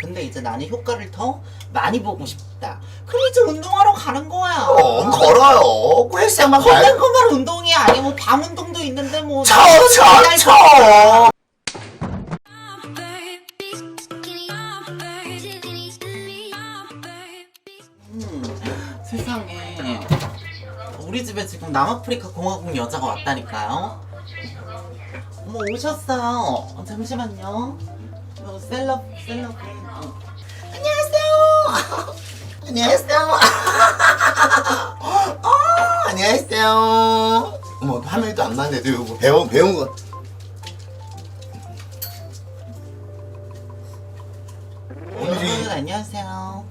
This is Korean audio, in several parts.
근데 이제 나는 효과를 더 많이 보고 싶다. 그럼 이제 운동하러 가는 거야. 어, 걸어요. 그 헬스장만 건강 가요. 건강 운동이 아니고 뭐밤 운동도 있는데 뭐. 쳐, 나는 쳐, 그날 쳐. 음, 세상에 우리 집에 지금 남아프리카 공화국 여자가 왔다니까요. 어머 오셨어요. 어, 잠시만요. 어, 셀럽 셀럽. 어. 안녕하세요. 안녕하세요. 어, 안녕하세요. 어머, 화면도 안 맞는데 도 이거 배운, 배운 거. 여러분 안녕하세요.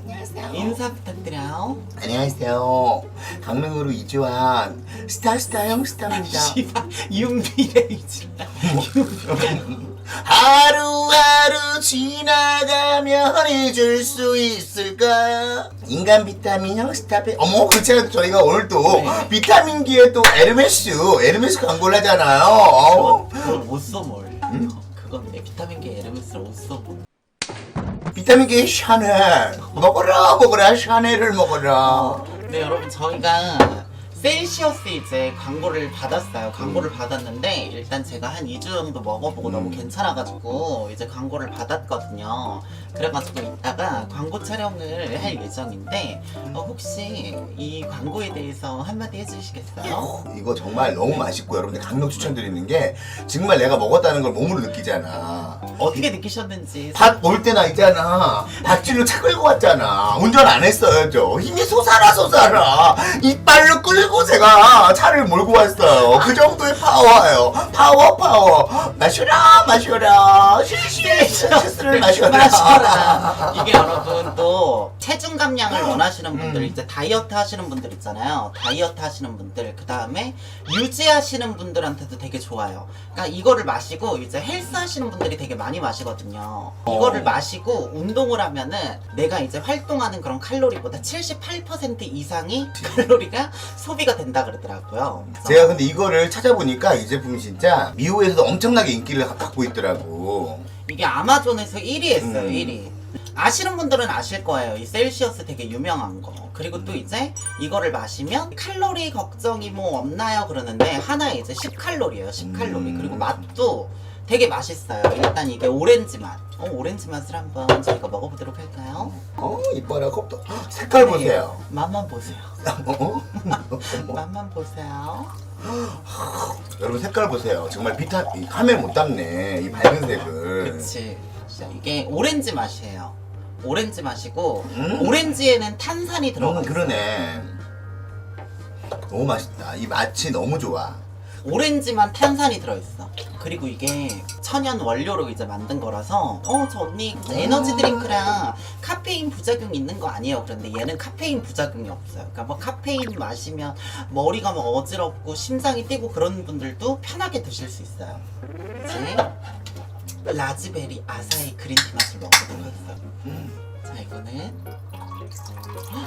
안녕하세요. 인사 부탁드려요. 안녕하세요. 강릉으로 이주한 스타 스타 형 스타입니다. 씨발 윤비레이지. 하루하루 지나가면 잊을 수 있을까? 인간 비타민 형 스타페 어머 그렇지 저희가 오늘 또 네. 비타민기에 또 에르메스 에르메스 광고를 하잖아요 어? 그걸 못 써뭘. 그건 내 비타민계 에르메스를 못 써 뭘. 비타민기 샤넬 먹어라 먹어라 샤넬을 먹어라 네 여러분 저희가 셀시어스 이제 광고를 받았어요. 광고를 받았는데 일단 제가 한 2주 정도 먹어보고 너무 괜찮아가지고 이제 광고를 받았거든요. 그래가지고 이따가 광고 촬영을 할 예정인데 어, 혹시 이 광고에 대해서 한마디 해주시겠어요? 어, 이거 정말 너무 맛있고 여러분들 강력 추천드리는 게 정말 내가 먹었다는 걸 몸으로 느끼잖아. 어떻게 느끼셨는지. 밭 올 때나 있잖아. 밭질로 차 끌고 왔잖아. 운전 안 했어요 저. 힘이 솟아라 솟아라. 이빨로 끌고 제가 차를 몰고 왔어요. 그 정도의 파워예요. 파워 파워. 마셔라 마셔라. 실실 실실을 마셔라 마셔라. 이게 여러분 또 체중 감량을 원하시는 분들 음. 이제 다이어트 하시는 분들 있잖아요. 다이어트 하시는 분들 그 다음에 유지하시는 분들한테도 되게 좋아요. 그러니까 이거를 마시고 이제 헬스 하시는 분들이 되게 많이 마시거든요. 이거를 마시고 운동을 하면은 내가 이제 활동하는 그런 칼로리보다 78% 이상이 칼로리가 소비가 된다 그러더라고요. 제가 근데 이거를 찾아보니까 이 제품이 진짜 미국에서도 엄청나게 인기를 갖고 있더라고 이게 아마존에서 1위 했어요, 음. 1위. 아시는 분들은 아실 거예요. 이 셀시어스 되게 유명한 거. 그리고 또 이제 이거를 마시면 칼로리 걱정이 뭐 없나요? 그러는데 하나에 이제 10칼로리예요, 10칼로리. 음. 그리고 맛도 되게 맛있어요. 일단 이게 오렌지 맛. 어, 오렌지 맛을 한번 저희가 먹어보도록 할까요? 어 이뻐라 컵도 색깔 보세요 맛만 보세요. 어? 어? 맛만 보세요. 여러분 색깔 보세요 정말 비타 이 카메라 못 담네 이 밝은 색을 그치. 진짜 이게 오렌지 맛이에요. 오렌지 맛이고 음. 오렌지에는 탄산이 들어가 음, 있어요. 그러네. 너무 맛있다. 이 맛이 너무 좋아. 오렌지만 탄산이 들어있어. 그리고 이게 천연 원료로 이제 만든 거라서 어 저 언니 에너지 드링크랑 카페인 부작용 있는 거 아니에요. 그런데 얘는 카페인 부작용이 없어요. 그러니까 뭐 카페인 마시면 머리가 뭐 어지럽고 심장이 뛰고 그런 분들도 편하게 드실 수 있어요. 이제 라즈베리 아사히 그린티 맛을 먹어보도록 하겠어요. 자 이거는 헉,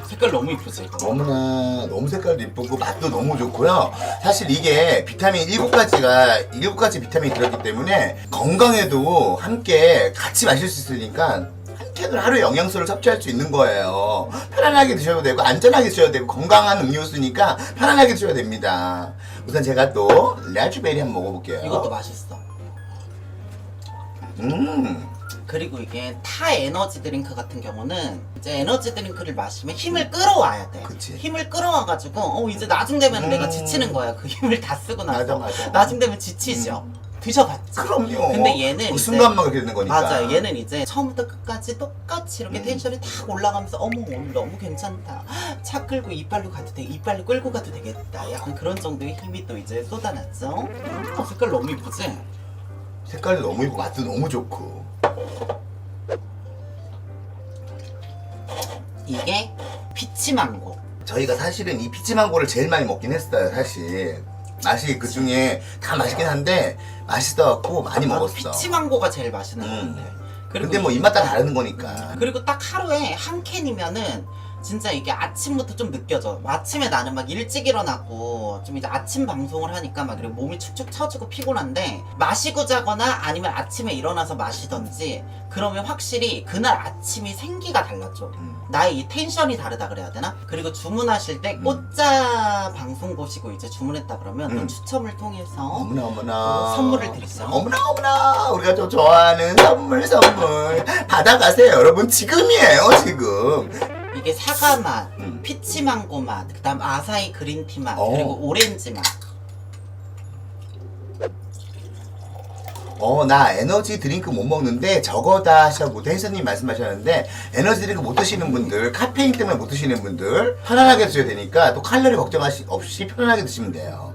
색깔 너무 이쁘죠 이거. 너무나 너무 색깔도 이쁘고 맛도 너무 좋고요. 사실 이게 비타민 7가지가 7가지 비타민이 들었기 때문에 건강에도 함께 같이 마실 수 있으니까 한 캔을 하루에 영양소를 섭취할 수 있는 거예요. 편안하게 드셔도 되고 안전하게 드셔도 되고 건강한 음료수니까 편안하게 드셔도 됩니다. 우선 제가 또 라즈베리 한번 먹어볼게요. 이것도 맛있어. 음. 그리고 이게 타 에너지 드링크 같은 경우는 이제 에너지 드링크를 마시면 힘을 끌어와야 돼. 그치. 힘을 끌어와가지고 어 이제 나중 되면 음. 내가 지치는 거야. 그 힘을 다 쓰고 나서 맞아, 맞아. 나중 되면 지치죠. 드셔봤죠. 그럼요. 근데 얘는 그 이제- 순간만 그렇게 되는 거니까. 맞아요. 얘는 이제 처음부터 끝까지 똑같이 이렇게 음. 텐션이 탁 올라가면서 어머 오늘 너무 괜찮다. 차 끌고 이빨로 가도 돼. 이빨로 끌고 가도 되겠다. 약간 그런 정도의 힘이 또 이제 쏟아났죠. 어, 색깔 너무 이쁘지? 색깔도 너무 이쁘고 맛도 너무 좋고. 이게 피치망고. 저희가 사실은 이 피치망고를 제일 많이 먹긴 했어요, 사실. 맛이 그 중에 다 맛있긴 한데 맛있어갖고 많이 아, 먹었어. 피치망고가 제일 맛있는 음. 것 같아. 그리고 근데 뭐 이- 입맛 따라 다르는 거니까. 그리고 딱 하루에 한 캔이면은 진짜 이게 아침부터 좀 느껴져. 아침에 나는 막 일찍 일어나고 좀 이제 아침 방송을 하니까 막 그리고 몸이 축축 처지고 피곤한데 마시고 자거나 아니면 아침에 일어나서 마시던지 그러면 확실히 그날 아침이 생기가 달라져. 음. 나의 이 텐션이 다르다 그래야 되나? 그리고 주문하실 때 음. 꽃자 방송 보시고 이제 주문했다 그러면 또 음. 추첨을 통해서 어머나 어머나 어, 선물을 드리죠. 어머나 어머나 우리가 좀 좋아하는 선물 선물 받아가세요 여러분 지금이에요 지금 이게 사과 맛, 음. 피치 망고 맛, 그다음 아사히 그린티 맛, 어. 그리고 오렌지 맛. 어 나 에너지 드링크 못 먹는데 저거다 하셔고 혜선님 말씀하셨는데 에너지 드링크 못 드시는 분들 카페인 때문에 못 드시는 분들 편안하게 드셔야 되니까 또 칼로리 걱정하시 없이 편안하게 드시면 돼요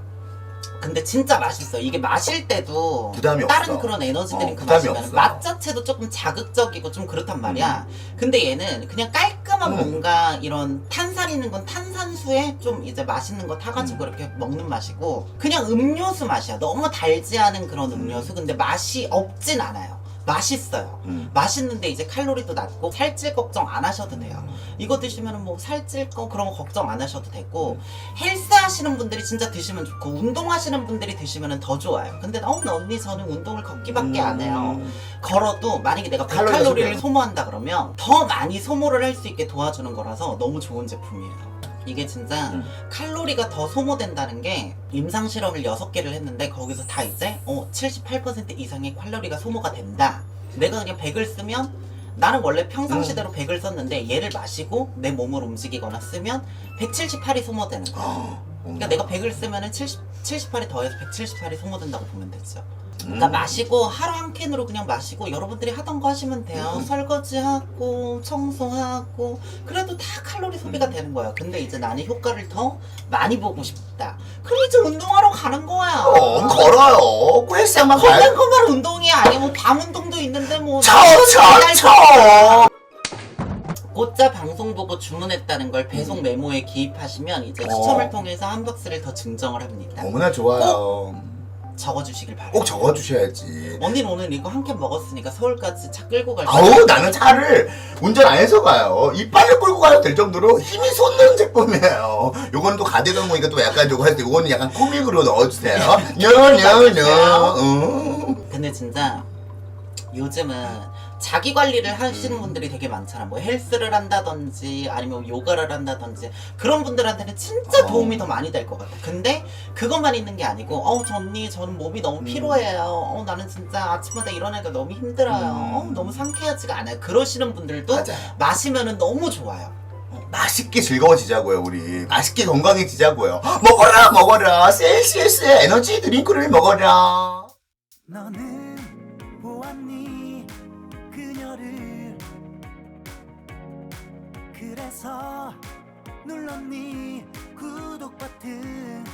근데 진짜 맛있어. 이게 마실 때도 부담이 다른 없어. 그런 에너지 어, 드링크 부담이 마시면. 맛 자체도 조금 자극적이고 좀 그렇단 말이야. 근데 얘는 그냥 깔끔 한 음. 뭔가 이런 탄산 있는 건 탄산수에 좀 이제 맛있는 거 타가지고 음. 이렇게 먹는 맛이고 그냥 음료수 맛이야. 너무 달지 않은 그런 음료수. 근데 맛이 없진 않아요. 맛있어요. 음. 맛있는데 이제 칼로리도 낮고 살찔 걱정 안 하셔도 돼요. 이거 드시면 뭐 살찔 거 그런 거 걱정 안 하셔도 되고 헬스 하시는 분들이 진짜 드시면 좋고 운동하시는 분들이 드시면 더 좋아요. 근데 어 언니 저는 운동을 걷기밖에 안 해요. 음. 걸어도 만약에 내가 칼로리가 100칼로리를 소비해요. 소모한다 그러면 더 많이 소모를 할 수 있게 도와주는 거라서 너무 좋은 제품이에요. 이게 진짜 음. 칼로리가 더 소모된다는 게 임상 실험을 6개를 했는데 거기서 다 이제 어, 78% 이상의 칼로리가 소모가 된다. 내가 그냥 100을 쓰면 나는 원래 평상시대로 100을 썼는데 얘를 마시고 내 몸을 움직이거나 쓰면 178이 소모되는 거야. 어, 그러니까 내가 100을 쓰면은 70, 78이 더해서 178이 소모된다고 보면 되죠. 음. 그러니까 마시고 하루 한 캔으로 그냥 마시고 여러분들이 하던 거 하시면 돼요. 음. 설거지하고 청소하고 그래도 다 칼로리 소비가 음. 되는 거야. 근데 이제 나는 효과를 더 많이 보고 싶다. 그럼 이제 운동하러 가는 거야. 어, 걸어요 그 헬스장만 가요 것만 운동이 아니야. 뭐밤 운동도 있는데 뭐. 쳐 쳐쳐 꽃자 방송 보고 주문했다는 걸 배송 메모에 기입하시면 이제 어. 추첨을 통해서 한 박스를 더 증정을 합니다. 너무나 좋아요 적어주시길 바래요. 꼭 적어주셔야지. 언니는 오늘 이거 한 캔 먹었으니까 서울까지 차 끌고 갈 아우 나는 차를 운전 안 해서 가요. 이빨을 끌고 가도 될 정도로 힘이 솟는 제품이에요. 요거는 또 가대강무니까 또 약간 저거 할때 요거는 약간 코믹으로 넣어주세요. 뇨뇨뇨 음. 근데 진짜 요즘은 자기 관리를 하시는 음. 분들이 되게 많잖아. 뭐 헬스를 한다든지 아니면 요가를 한다든지 그런 분들한테는 진짜 어. 도움이 더 많이 될 것 같아. 근데 그것만 있는 게 아니고 어우 저 언니 저는 몸이 너무 음. 피로해요. 어 나는 진짜 아침마다 일어나기가 너무 힘들어요. 음. 어 너무 상쾌하지가 않아요. 그러시는 분들도 맞아요 마시면은 너무 좋아요. 맛있게 즐거워지자고요 우리 맛있게 건강해지자고요 먹어라 먹어라 셀시우스의 에너지 드링크를 먹어라 너는 그녀를. 그래서 눌렀니? 구독 버튼